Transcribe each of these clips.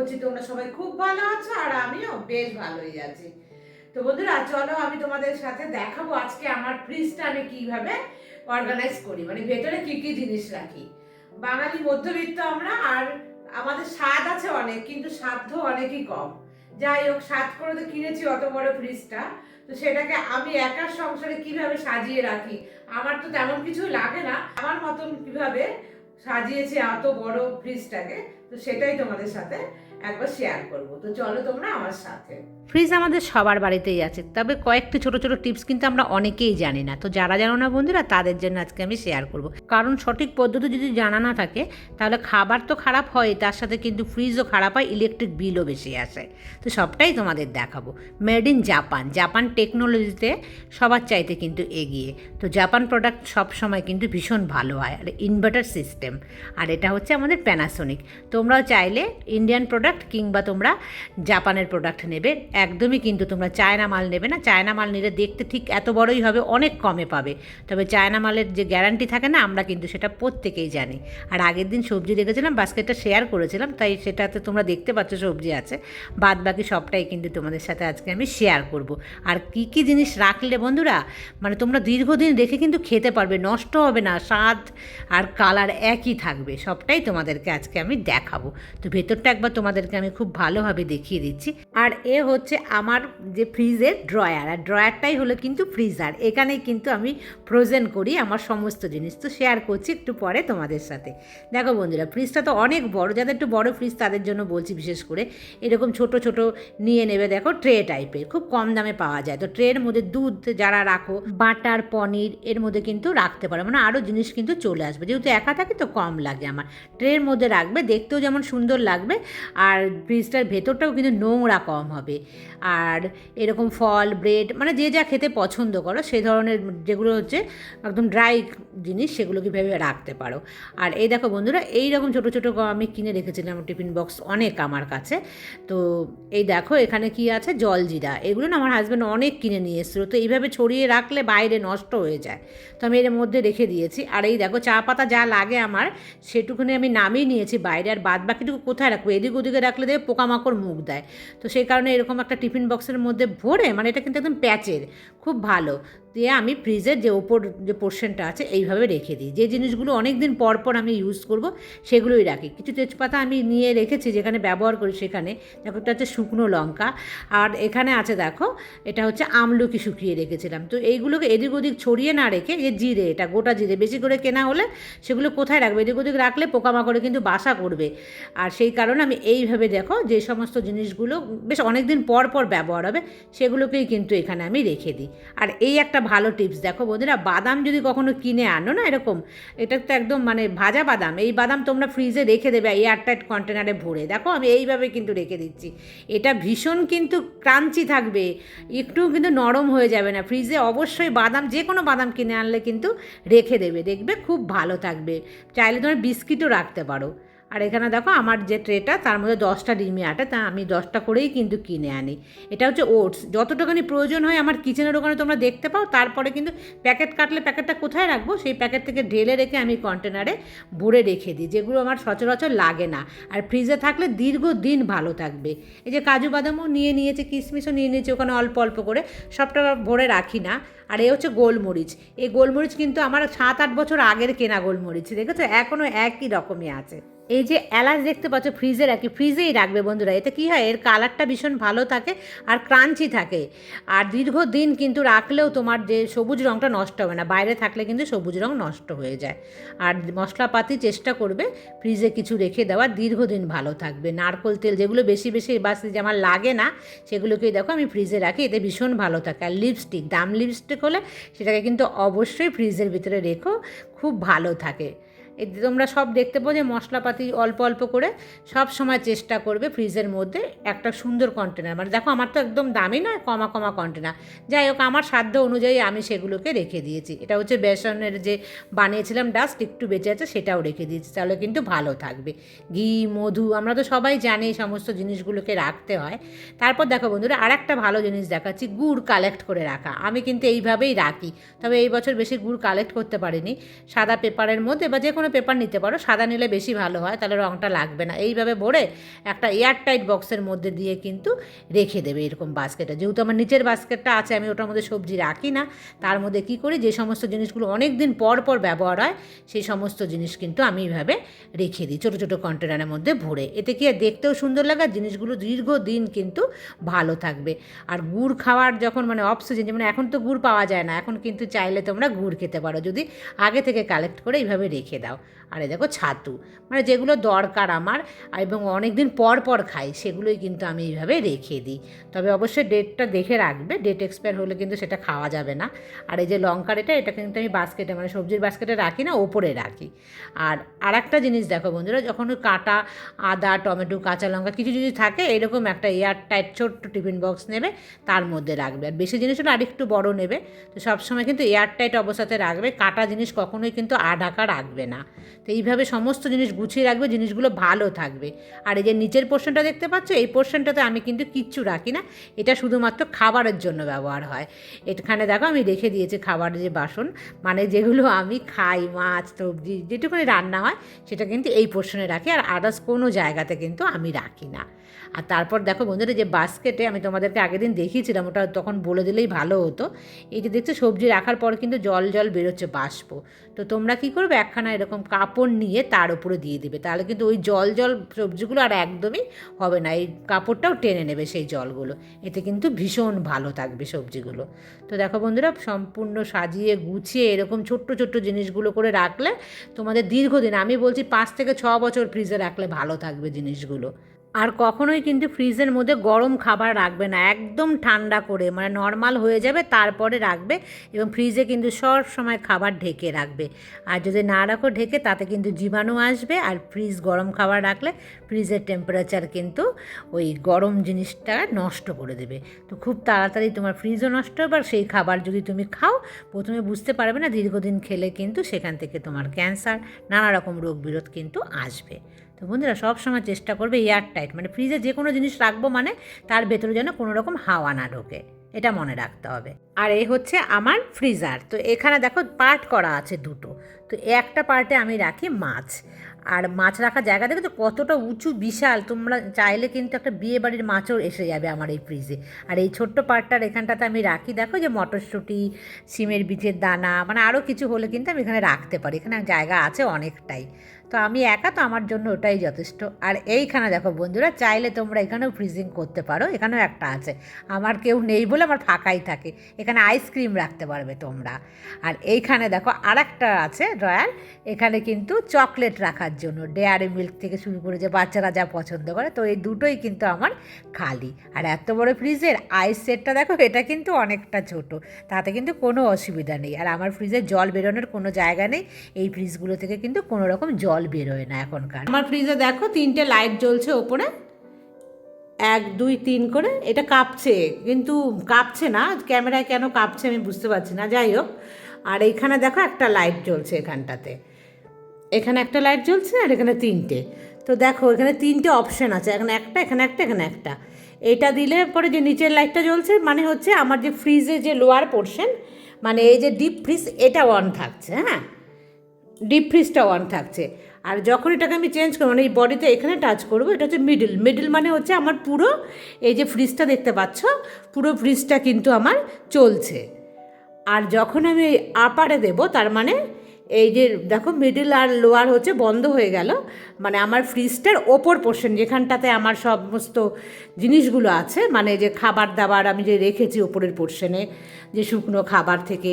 করছি, তোমরা সবাই খুব ভালো আছো আর আমিও বেশ ভালোই আছি। তো বন্ধুরা, চলো আমি তোমাদের সাথে দেখাবো আজকে আমার ফ্রিজটা আমি কীভাবে অর্গানাইজ করি। মানে ভেতরে কি কি জিনিস রাখি। বাঙালি মধ্যবিত্ত আমরা আর আমাদের স্বাদ আছে অনেক, কিন্তু সাধ্য অনেকই কম। যাই হোক, স্বাদ করে তো কিনেছি অত বড় ফ্রিজটা। তো সেটাকে আমি একার সংসারে কীভাবে সাজিয়ে রাখি, আমার তো তেমন কিছু লাগে না। আমার মতন কীভাবে সাজিয়েছি এত বড় ফ্রিজটাকে, তো সেটাই তোমাদের সাথে একবার শেয়ার করব। তো চলো তোমরা আমার সাথে। ফ্রিজ আমাদের সবার বাড়িতেই আছে, তবে কয়েকটি ছোট ছোট টিপস কিন্তু আমরা অনেকেই জানি না। তো যারা জানো না বন্ধুরা, তাদের জন্য আজকে আমি শেয়ার করব। কারণ সঠিক পদ্ধতি যদি জানা না থাকে, তাহলে খাবার তো খারাপ হয়, তার সাথে কিন্তু ফ্রিজও খারাপ হয় ইলেকট্রিক বিলও বেশি আসে। তো সবটাই তোমাদের দেখাবো। মেড ইন জাপান জাপান টেকনোলজিতে সবার চাইতে কিন্তু এগিয়ে। তো জাপান প্রোডাক্ট সব সময় কিন্তু ভীষণ ভালো হয়, আর ইনভার্টার সিস্টেম আর এটা হচ্ছে আমাদের প্যানাসোনিক তোমরাও চাইলে ইন্ডিয়ান প্রোডাক্ট কিংবা তোমরা জাপানের প্রোডাক্ট নেবে। একদমই কিন্তু তোমরা চায়না মাল নেবে না। চায়না মাল নিলে দেখতে ঠিক এত বড়ই হবে, অনেক কমে পাবে। তবে চায়না মালের যে গ্যারান্টি থাকে না, আমরা কিন্তু সেটা প্রত্যেকেই জানি। আর আগের দিন সবজি দেখেছিলাম, বাস্কেটটা শেয়ার করেছিলাম, তাই সেটাতে তোমরা দেখতে পাচ্ছ সবজি আছে। বাদ বাকি সবটাই কিন্তু তোমাদের সাথে আজকে আমি শেয়ার করব। আর কি কি জিনিস রাখলে বন্ধুরা মানে তোমরা দীর্ঘদিন রেখে কিন্তু খেতে পারবে, নষ্ট হবে না, স্বাদ আর কালার একই থাকবে। সবটাই তোমাদেরকে আজকে আমি দেখাবো। তো ভেতরটা একবার তোমাদেরকে আমি খুব ভালোভাবে দেখিয়ে দিচ্ছি। আর এ হচ্ছে আমার যে ফ্রিজের ড্রয়ার, আর ড্রয়ারটাই হলো কিন্তু ফ্রিজার। এখানেই কিন্তু আমি ফ্রোজেন করি আমার সমস্ত জিনিস। তো শেয়ার করছি একটু পরে তোমাদের সাথে। দেখো বন্ধুরা ফ্রিজটা তো অনেক বড়, যাদের একটু বড় ফ্রিজ তাদের জন্য বলছি বিশেষ করে। এরকম ছোট ছোট নিয়ে নেবে, দেখো ট্রে টাইপের খুব কম দামে পাওয়া যায়। তো ট্রের মধ্যে দুধ যারা রাখো, বাটার, পনির, এর মধ্যে কিন্তু রাখতে পারো। মানে আরও জিনিস কিন্তু চলে আসবে। যেহেতু একা থাকে তো কম লাগে আমার। ট্রের মধ্যে রাখবে, দেখতেও যেমন সুন্দর লাগবে। আর ফ্রিজটার ভেতরটাও কিন্তু নোংরা কম হবে। আর এরকম ফল, ব্রেড মানে যে যা খেতে পছন্দ করো সে ধরনের যেগুলো হচ্ছে একদম ড্রাই জিনিস সেগুলো কীভাবে রাখতে পারো। আর এই দেখো বন্ধুরা এই রকম ছোটো ছোটো আমি কিনে রেখেছিলাম টিফিন বক্স অনেক আমার কাছে। তো এই দেখো, এখানে কি আছে? জলজিরা। এগুলো না আমার হাজব্যান্ড অনেক কিনে নিয়ে এসেছিল। তো এইভাবে ছড়িয়ে রাখলে বাইরে নষ্ট হয়ে যায়। তো আমি এর মধ্যে রেখে দিয়েছি। আর এই দেখো, চা পাতা যা লাগে আমার, সেটুকুনি আমি নামিয়ে নিয়েছি বাইরে। আর বাদ বাকিটুকু কোথায় রাখব? এদিক ওদিকে রাখলে দেবে, পোকামাকড় মুখ দেয়। তো সেই কারণে এরকম একটা টিফিন বক্সের মধ্যে ভরে মানে এটা কিন্তু একদম প্যাচের, খুব ভালো। দিয়ে আমি ফ্রিজের যে ওপর যে পোর্শনটা আছে, এইভাবে রেখে দিই। যে জিনিসগুলো অনেক দিন পর পর আমি ইউজ করব, সেগুলোই রাখি। কিছু তেজপাতা আমি নিয়ে রেখেছি, যেখানে ব্যবহার করি সেখানে। দেখো এটা হচ্ছে শুকনো লঙ্কা। আর এখানে আছে, দেখো, এটা হচ্ছে আমলকি শুকিয়ে রেখেছিলাম। তো এইগুলোকে এদিক ওদিক ছড়িয়ে না রেখে যে জিরে, এটা গোটা জিরে, বেশি করে কেনা হলে সেগুলো কোথায় রাখবে? এদিক ওদিক রাখলে পোকামাকড়ে কিন্তু বাসা করবে। আর সেই কারণে আমি এইভাবে, দেখো, যে সমস্ত জিনিসগুলো, বেশ অনেক দিন পর পর ব্যবহার হবে, সেগুলোকেই কিন্তু এখানে আমি রেখে দিই। আর এই একটা ভালো টিপস। দেখো বন্ধুরা, বাদাম যদি কখনো কিনে আনো না এরকম, এটা তো একদম মানে ভাজা বাদাম, এই বাদাম তোমরা ফ্রিজে রেখে দেবে এয়ারটাইট কন্টেনারে ভরে। দেখো আমি এইভাবে কিন্তু রেখে দিচ্ছি। এটা ভীষণ কিন্তু ক্রাঞ্চি থাকবে একটু কিন্তু নরম হয়ে যাবে না। ফ্রিজে অবশ্যই বাদাম, যে কোনো বাদাম কিনে আনলে কিন্তু রেখে দেবে, দেখবে খুব ভালো থাকবে। চাইলে তোমার বিস্কিটও রাখতে পারো। আর এখানে দেখো আমার যে ট্রেটা তার মধ্যে দশটা ডিমি আটে, তা আমি দশটা করেই কিন্তু কিনে আনি। এটা হচ্ছে ওটস যতটুখানি প্রয়োজন হয় আমার কিচেনের ওখানে তোমরা দেখতে পাও, তারপরে কিন্তু প্যাকেট কাটলে প্যাকেটটা কোথায় রাখব, সেই প্যাকেট থেকে ঢেলে রেখে আমি কন্টেনারে ভরে রেখে দিই, যেগুলো আমার সচরাচর লাগে না। আর ফ্রিজে থাকলে দীর্ঘদিন ভালো থাকবে। এই যে কাজু বাদামও নিয়ে নিয়েছে, কিশমিশও নিয়ে নিয়েছে, ওখানে অল্প অল্প করে, সবটা ভরে রাখি না। আর এ হচ্ছে গোলমরিচ। এই গোলমরিচ কিন্তু আমার সাত আট বছর আগের কেনা গোলমরিচ, দেখেছ? এখনও একই রকমই আছে। এই যে এলাচ দেখতে পাচ্ছ, ফ্রিজে রাখি, ফ্রিজেই রাখবে বন্ধুরা। এতে কী হয়? এর কালারটা ভীষণ ভালো থাকে আর ক্রাঞ্চি থাকে। আর দীর্ঘদিন কিন্তু রাখলেও তোমার যে সবুজ রঙটা নষ্ট হবে না। বাইরে থাকলে কিন্তু সবুজ রঙ নষ্ট হয়ে যায়। আর মশলাপাতি চেষ্টা করবে ফ্রিজে কিছু রেখে দেওয়া। দীর্ঘদিন ভালো থাকবে। নারকোল তেল যেগুলো বেশি বেশি বাসি যে আমার লাগে না, সেগুলোকেই দেখো আমি ফ্রিজে রাখি। এতে ভীষণ ভালো থাকে। আর লিপস্টিক দাম লিপস্টিক হলে সেটাকে কিন্তু অবশ্যই ফ্রিজের ভিতরে রেখো খুব ভালো থাকে। তোমরা সব দেখতে পাও যে মশলাপাতি অল্প অল্প করে সব সময় চেষ্টা করবে ফ্রিজের মধ্যে একটা সুন্দর কন্টেনার মানে দেখো আমার তো একদম দামি নয়, কমা কমা কন্টেনার যাই হোক, আমার সাধ্য অনুযায়ী আমি সেগুলোকে রেখে দিয়েছি। এটা হচ্ছে বেসনের যে বানিয়েছিলাম ডাস্ট একটু বেঁচে আছে সেটাও রেখে দিয়েছি। তাহলে কিন্তু ভালো থাকবে। ঘি, মধু, আমরা তো সবাই জানি এই সমস্ত জিনিসগুলোকে রাখতে হয়। তারপর দেখো বন্ধুরা আর একটা ভালো জিনিস দেখাচ্ছি, গুড় কালেক্ট করে রাখা। আমি কিন্তু এইভাবেই রাখি। তবে এই বছর বেশি গুড় কালেক্ট করতে পারিনি। সাদা পেপারের মধ্যে বা যে কোনো পেপার নিতে পারো, সাদা নিলে বেশি ভালো হয়, তাহলে রঙটা লাগবে না। এইভাবে ভরে একটা এয়ারটাইট বক্সের মধ্যে দিয়ে কিন্তু রেখে দেবে এরকম বাস্কেটে যেহেতু আমার নিচের বাস্কেটটা আছে, আমি ওটার মধ্যে সবজি রাখি না, তার মধ্যে কি করি, যে সমস্ত জিনিসগুলো অনেক দিন পর পর ব্যবহার হয়, সেই সমস্ত জিনিস কিন্তু আমি এইভাবে রেখে দিই, ছোটো ছোটো কন্টেনারের মধ্যে ভরে। এতে কি দেখতেও সুন্দর লাগে জিনিসগুলো দীর্ঘদিন কিন্তু ভালো থাকবে। আর গুড় খাওয়ার যখন মানে অফ যেমন এখন তো গুড় পাওয়া যায় না, এখন কিন্তু চাইলে তোমরা গুড় খেতে পারো, যদি আগে থেকে কালেক্ট করে এইভাবে রেখে দাও। đạo আর এই দেখো ছাতু মানে যেগুলো দরকার আমার এবং অনেক দিন পর পর খাই, সেগুলোই কিন্তু আমি এইভাবে রেখে দিই। তবে অবশ্যই ডেটটা দেখে রাখবে, ডেট এক্সপায়ার হলে কিন্তু সেটা খাওয়া যাবে না। আর এই যে লঙ্কার এটা এটা কিন্তু আমি বাস্কেটে মানে সবজির বাস্কেটে রাখি না, ওপরে রাখি। আর আর একটা জিনিস দেখো বন্ধুরা, যখন কাটা, আদা, টমেটো, কাঁচা লঙ্কা কিছু যদি থাকে, এরকম একটা এয়ার টাইট ছোট্ট টিফিন বক্স নেবে, তার মধ্যে রাখবে। আর বেশি জিনিস হলে আরেকটু বড় নেবে। তো সবসময় কিন্তু এয়ার টাইট অবস্থাতে রাখবে, কাটা জিনিস কখনোই কিন্তু আ ঢাকা রাখবে না। তো এইভাবে সমস্ত জিনিস গুছিয়ে রাখবে, জিনিসগুলো ভালো থাকবে। আর এই যে নিচের পোর্শনটা দেখতে পাচ্ছ, এই পোর্শনটাতে আমি কিন্তু কিচ্ছু রাখি না। এটা শুধুমাত্র খাবারের জন্য ব্যবহার হয়। এখানে দেখো আমি রেখে দিয়েছি খাবারের যে বাসন মানে যেগুলো আমি খাই, মাছ, সবজি, যেটুকুনি রান্না হয়, সেটা কিন্তু এই পোর্শনে রাখি। আর আদার্স কোনো জায়গাতে কিন্তু আমি রাখি না। আর তারপর দেখো বন্ধুরা, যে বাস্কেটে আমি তোমাদেরকে আগের দিন দেখিয়েছিলাম, ওটা তখন বলে দিলেই ভালো হতো। এই যে দেখছ, সবজি রাখার পর কিন্তু জল জল বেরোচ্ছে বাষ্প। তো তোমরা কি করবে? একখানা এরকম কাপড় নিয়ে তার উপরে দিয়ে দিবে। তাহলে কিন্তু ওই জল জল সবজিগুলো আর একদমই হবে না। এই কাপড়টাও টেনে নেবে সেই জলগুলো। এতে কিন্তু ভীষণ ভালো থাকবে সবজিগুলো। তো দেখো বন্ধুরা, সম্পূর্ণ সাজিয়ে গুছিয়ে এরকম ছোট্ট ছোট্ট জিনিসগুলো করে রাখলে তোমাদের দীর্ঘদিন, আমি বলছি পাঁচ থেকে ছ বছর ফ্রিজে রাখলে ভালো থাকবে জিনিসগুলো। আর কখনোই কিন্তু ফ্রিজের মধ্যে গরম খাবার রাখবে না, একদম ঠান্ডা করে মানে নর্মাল হয়ে যাবে, তারপরে রাখবে এবং ফ্রিজে কিন্তু সব সময় খাবার ঢেকে রাখবে। আর যদি না রাখো ঢেকে, তাতে কিন্তু জীবাণু আসবে আর ফ্রিজ গরম খাবার রাখলে ফ্রিজের টেম্পারেচার কিন্তু ওই গরম জিনিসটা নষ্ট করে দেবে। তো খুব তাড়াতাড়ি তোমার ফ্রিজও নষ্ট হবে আর সেই খাবার যদি তুমি খাও, প্রথমে বুঝতে পারবে না দীর্ঘদিন খেলে কিন্তু সেখান থেকে তোমার ক্যান্সার নানা রকম রোগ বিরোধ কিন্তু আসবে। তো বন্ধুরা সবসময় চেষ্টা করবে এয়ার টাইট মানে ফ্রিজে যে কোনো জিনিস রাখব মানে তার ভেতরে যেন কোনো রকম হাওয়া না ঢোকে। এটা মনে রাখতে হবে। আর এই হচ্ছে আমার ফ্রিজার তো এখানে দেখো পার্ট করা আছে দুটো। তো একটা পার্টে আমি রাখি মাছ। আর মাছ রাখার জায়গা দেখো তো কতটা উঁচু, বিশাল। তোমরা চাইলে কিন্তু একটা বিয়ে বাড়ির মাছও এসে যাবে আমার এই ফ্রিজে আর এই ছোট্ট পার্টটার এখানটাতে আমি রাখি, দেখো যে মটরশুঁটি সিমের বীজের দানা মানে আরও কিছু হলে কিন্তু আমি এখানে রাখতে পারি। এখানে জায়গা আছে অনেকটাই। তো আমি একা তো আমার জন্য ওটাই যথেষ্ট। আর এইখানে দেখো বন্ধুরা, চাইলে তোমরা এখানেও ফ্রিজিং করতে পারো, এখানেও একটা আছে। আমার কেউ নেই বলে আমার ফাঁকাই থাকে, এখানে আইসক্রিম রাখতে পারবে তোমরা। আর এইখানে দেখো আর একটা আছে ড্রয়ার এখানে কিন্তু চকলেট রাখার জন্য ডেয়ারি মিল্ক থেকে শুরু করে যে বাচ্চারা যা পছন্দ করে, তো এই দুটোই কিন্তু আমার খালি। আর এত বড় ফ্রিজের আইস সেটটা দেখো, এটা কিন্তু অনেকটা ছোট, তাতে কিন্তু কোনো অসুবিধা নেই। আর আমার ফ্রিজে জল বেরোনোর কোনো জায়গা নেই, এই ফ্রিজগুলো থেকে কিন্তু কোনো রকম জল বেরোয় না এখনকার। আমার ফ্রিজে দেখো তিনটে লাইট জ্বলছে ওপরে। এক, দুই, তিন করে। এটা কাঁপছে, কিন্তু কাঁপছে না। ক্যামেরায় কেন কাঁপছে আমি বুঝতে পারছি না। যাই হোক, আর এইখানে দেখো একটা লাইট জ্বলছে এখানটাতে। এখানে একটা লাইট জ্বলছে আর এখানে তিনটে। তো দেখো, এখানে তিনটে অপশন আছে। এখানে একটা এখানে একটা এখানে একটা। এটা দিলে পরে যে নিচের লাইটটা জ্বলছে মানে হচ্ছে আমার যে ফ্রিজে যে লোয়ার পোর্শন মানে এই যে ডিপ ফ্রিজ এটা অন থাকছে হ্যাঁ? ডিপ ফ্রিজটা অন থাকছে। আর যখন এটাকে আমি চেঞ্জ করব মানে এই বডিতে এখানে টাচ করব, এটা হচ্ছে মিডল মিডল মানে হচ্ছে আমার পুরো এই যে ফ্রিজটা দেখতে পাচ্ছ, পুরো ফ্রিজটা কিন্তু আমার চলছে। আর যখন আমি আপারে দেব, তার মানে এই যে দেখো মিডল আর লোয়ার হচ্ছে বন্ধ হয়ে গেল মানে আমার ফ্রিজটার ওপর পোর্শন যেখানটাতে আমার সমস্ত জিনিসগুলো আছে মানে যে খাবার দাবার আমি যে রেখেছি ওপরের পোর্শনে যে শুকনো খাবার থেকে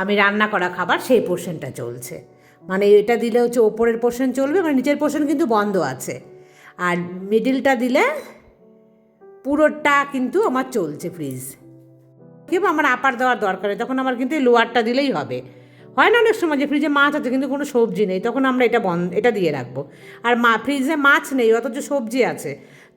আমি রান্না করা খাবার, সেই পোর্শনটা চলছে। মানে এটা দিলে হচ্ছে ওপরের পোর্শন চলবে মানে নিচের পোর্শন কিন্তু বন্ধ আছে। আর মিডিলটা দিলে পুরোটা কিন্তু আমার চলছে ফ্রিজ কিন্তু আমার আপার দেওয়ার দরকার নেই, তখন আমার কিন্তু লোয়ারটা দিলেই হবে। হয় না অনেক সময় যে ফ্রিজে মাছ আছে কিন্তু কোনো সবজি নেই, তখন আমরা এটা বন্ধ এটা দিয়ে রাখব। আর মা ফ্রিজে মাছ নেই, অথচ সবজি আছে।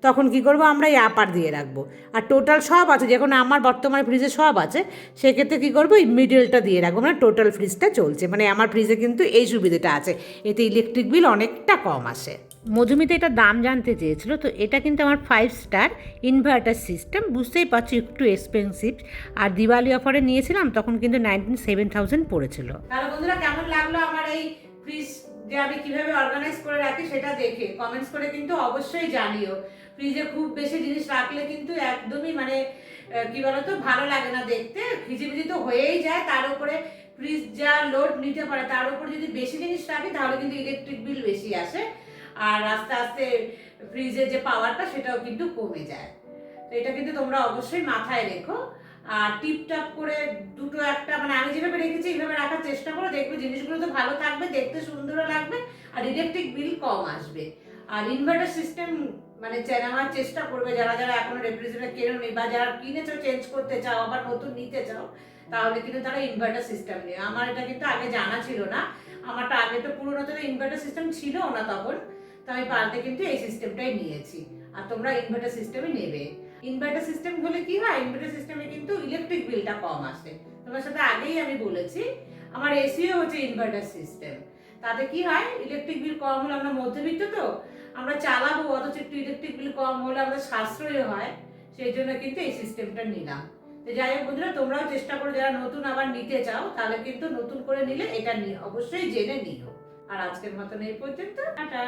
তখন কি করব? আমরা এই আপার দিয়ে রাখব। আর টোটাল সব আছে, যখন আমার বর্তমানে ফ্রিজে সব আছে, সেক্ষেত্রে কী করব? এই মিডলটা দিয়ে রাখব। মানে টোটাল ফ্রিজটা চলছে। মানে আমার ফ্রিজে কিন্তু এই সুবিধাটা আছে। এতে ইলেকট্রিক বিল অনেকটা কম আসে। মধুমিতা এটা দাম জানতে চেয়েছিল, তো এটা কিন্তু আমার ফাইভ স্টার ইনভার্টার সিস্টেম বুঝতেই পারছি, একটু এক্সপেন্সিভ আর দিওয়ালি অফারে নিয়েছিলাম, তখন কিন্তু নাইনটিন সেভেন থাউজেন্ড পড়েছিল। তাহলে বন্ধুরা, কেমন লাগল আমার এই ফ্রিজ আমি কীভাবে অর্গানাইজ করে রাখি সেটা দেখে। কমেন্টস করে কিন্তু অবশ্যই জানিও। ফ্রিজে খুব বেশি জিনিস রাখলে কিন্তু একদমই মানে কি বলতো, ভালো লাগে না দেখতে। খিজিবিজি তো হয়েই যায়, তার উপরে ফ্রিজ যা লোড নিতে পারে, তার উপর যদি বেশি জিনিস রাখি, তাহলে কিন্তু ইলেকট্রিক বিল বেশি আসে। আর আস্তে আস্তে ফ্রিজের যে পাওয়ারটা সেটাও কিন্তু কমে যায়। তো এটা কিন্তু তোমরা অবশ্যই মাথায় রেখো। আর টিপ টাপ করে দুটো একটা মানে আমি যেভাবে রেখেছি এইভাবে রাখার চেষ্টা করো, দেখবে জিনিসগুলো তো ভালো থাকবে, দেখতে সুন্দরও লাগবে, আর ইলেকট্রিক বিল কম আসবে। আর ইনভার্টার সিস্টেম মানে চে- নেওয়ার চেষ্টা করবে যারা যারা এখনও রেফ্রিজারেটর কেনেনি বা যারা কিনেছো চেঞ্জ করতে চাও, আবার নতুন নিতে চাও, তাহলে কিন্তু তারা ইনভার্টার সিস্টেম নিয়ে আমার এটা কিন্তু আগে জানা ছিল না। আমারটা আগে তো পুরোনো তো ইনভার্টার সিস্টেম ছিল না তখন, তো আমি পাল্টে কিন্তু এই সিস্টেমটাই নিয়েছি। আর তোমরা ইনভার্টার সিস্টেমই নেবে। ইনভার্টার সিস্টেম হলে কি হয়? ইনভার্টার সিস্টেমে কিন্তু ইলেকট্রিক বিলটা কম আসে। তোমার সাথে আগেই আমি বলেছি, আমার এসিও হচ্ছে ইনভার্টার সিস্টেম তাতে কি হয়? ইলেকট্রিক বিল কম হলে আমরা মধ্যবিত্ত তো, আমরা চালাবো, অথচ একটু ইলেকট্রিক বিল কম হলে আমাদের সাশ্রয় হয়, সেই জন্য কিন্তু এই সিস্টেমটা নিলাম। তো যাই হোক বন্ধুরা, তোমরাও চেষ্টা করো, যারা নতুন আবার নিতে চাও, তাহলে কিন্তু নতুন করে নিলে এটা অবশ্যই জেনে নিও। আর আজকের মতন এই পর্যন্ত, টাটা!